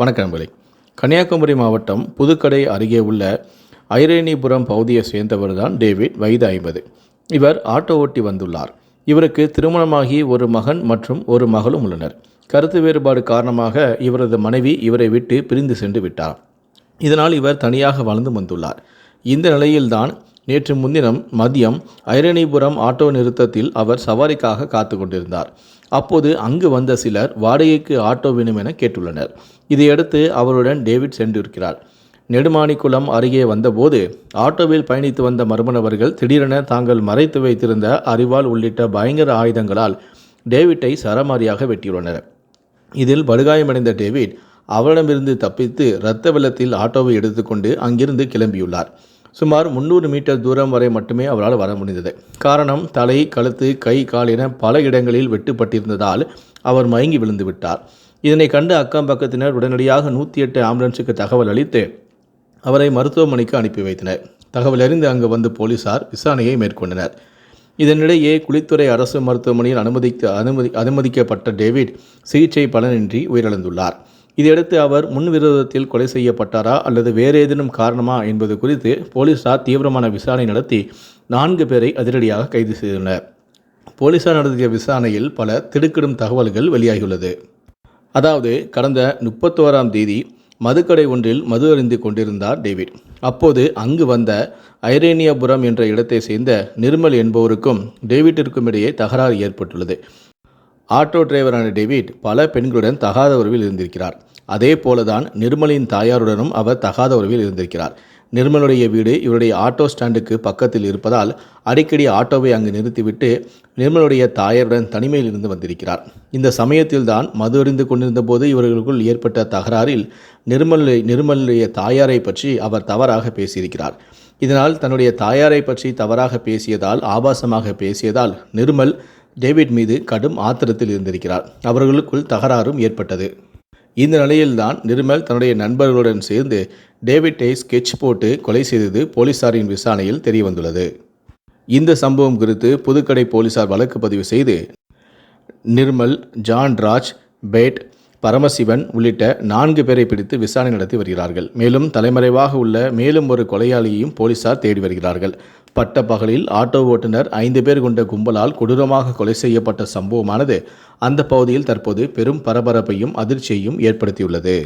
வணக்கம் நண்பர்களே. கன்னியாகுமரி மாவட்டம் புதுக்கடை அருகே உள்ள ஐரேனிபுரம் பகுதியை சேர்ந்தவர் தான் டேவிட் வயது ஐம்பது. இவர் ஆட்டோ ஓட்டி வந்துள்ளார். இவருக்கு திருமணமாகி ஒரு மகன் மற்றும் ஒரு மகளும் உள்ளனர். கருத்து வேறுபாடு காரணமாக இவரது மனைவி இவரை விட்டு பிரிந்து சென்று விட்டார். இதனால் இவர் தனியாக வளர்ந்து வந்துள்ளார். இந்த நிலையில்தான் நேற்று முன்தினம் மதியம் ஐரணிபுரம் ஆட்டோ நிறுத்தத்தில் அவர் சவாரிக்காக காத்து கொண்டிருந்தார் அப்போது அங்கு வந்த சிலர் வாடகைக்கு ஆட்டோ வேணும் என கேட்டுள்ளனர். இதையடுத்து அவருடன் டேவிட் சென்றிருக்கிறார். நெடுமாணிக்குளம் அருகே வந்தபோது ஆட்டோவில் பயணித்து வந்த மர்மநபர்கள் திடீரென தாங்கள் மறைத்து வைத்திருந்த அரிவாள் உள்ளிட்ட பயங்கர ஆயுதங்களால் டேவிட்டை சரமாரியாக வெட்டியுள்ளனர். இதில் படுகாயமடைந்த டேவிட் அவரிடமிருந்து தப்பித்து இரத்த வெள்ளத்தில் ஆட்டோவை எடுத்துக்கொண்டு அங்கிருந்து கிளம்பியுள்ளார். சுமார் முந்நூறு மீட்டர் தூரம் வரை மட்டுமே அவரால் வர முடிந்தது. காரணம் தலை கழுத்து கை கால் என பல இடங்களில் வெட்டுப்பட்டிருந்ததால் அவர் மயங்கி விழுந்து விட்டார். இதனை கண்டு அக்கம் பக்கத்தினர் உடனடியாக நூற்றி எட்டு ஆம்புலன்ஸுக்கு தகவல் அளித்து அவரை மருத்துவமனைக்கு அனுப்பி வைத்தனர். தகவல் அறிந்து அங்கு வந்து போலீசார் விசாரணையை மேற்கொண்டனர். இதனிடையே குளித்துறை அரசு மருத்துவமனையில் அனுமதித்து அனுமதி அனுமதிக்கப்பட்ட டேவிட் சிகிச்சை பலனின்றி உயிரிழந்துள்ளார். இதையடுத்து அவர் முன்விரோதத்தில் கொலை செய்யப்பட்டாரா அல்லது வேறு ஏதேனும் காரணமா என்பது குறித்து போலீசார் தீவிரமான விசாரணை நடத்தி நான்கு பேரை அதிரடியாக கைது செய்துள்ளனர். போலீசார் நடத்திய விசாரணையில் பல திடுக்கிடும் தகவல்கள் வெளியாகியுள்ளது. அதாவது கடந்த முப்பத்தோராம் தேதி மதுக்கடை ஒன்றில் மது அருந்தி கொண்டிருந்தார் டேவிட். அப்போது அங்கு வந்த ஐரேனியபுரம் என்ற இடத்தை சேர்ந்த நிர்மல் என்பவருக்கும் டேவிட்டிற்கும் இடையே தகராறு ஏற்பட்டுள்ளது. ஆட்டோ டிரைவரான டேவிட் பல பெண்களுடன் தகாத உறவில் இருந்திருக்கிறார். அதே போலதான் நிர்மலின் தாயாருடனும் அவர் தகாத உறவில் இருந்திருக்கிறார். நிர்மலுடைய வீடு இவருடைய ஆட்டோ ஸ்டாண்டுக்கு பக்கத்தில் இருப்பதால் அடிக்கடி ஆட்டோவை அங்கு நிறுத்திவிட்டு நிர்மலுடைய தாயாருடன் தனிமையில் இருந்து வந்திருக்கிறார். இந்த சமயத்தில் தான் மது அறிந்து கொண்டிருந்த போது இவர்களுக்குள் ஏற்பட்ட தகராறில் நிர்மலை நிர்மலுடைய தாயாரை பற்றி அவர் தவறாக பேசியிருக்கிறார். இதனால் தன்னுடைய தாயாரை பற்றி தவறாக பேசியதால் ஆபாசமாக பேசியதால் நிர்மல் டேவிட் மீது கடும் ஆத்திரத்தில் இருந்திருக்கிறார். அவர்களுக்குள் தகராறும் ஏற்பட்டது. இந்த நிலையில்தான் நிர்மல் தன்னுடைய நண்பர்களுடன் சேர்ந்து டேவிட்டை ஸ்கெட்ச் போட்டு கொலை செய்தது போலீசாரின் விசாரணையில் தெரியவந்துள்ளது. இந்த சம்பவம் குறித்து புதுக்கடை போலீசார் வழக்கு பதிவு செய்து நிர்மல் ஜான் ராஜ் பேட் பரமசிவன் உள்ளிட்ட நான்கு பேரை பிடித்து விசாரணை நடத்தி வருகிறார்கள். மேலும் தலைமறைவாக உள்ள மேலும் ஒரு கொலையாளியையும் போலீசார் தேடி வருகிறார்கள். பட்ட பகலில் ஆட்டோ ஓட்டுநர் ஐந்து பேர் கொண்ட கும்பலால் கொடூரமாக கொலை செய்யப்பட்ட சம்பவமானது அந்த பகுதியில் தற்போது பெரும் பரபரப்பையும் அதிர்ச்சியையும் ஏற்படுத்தியுள்ளது.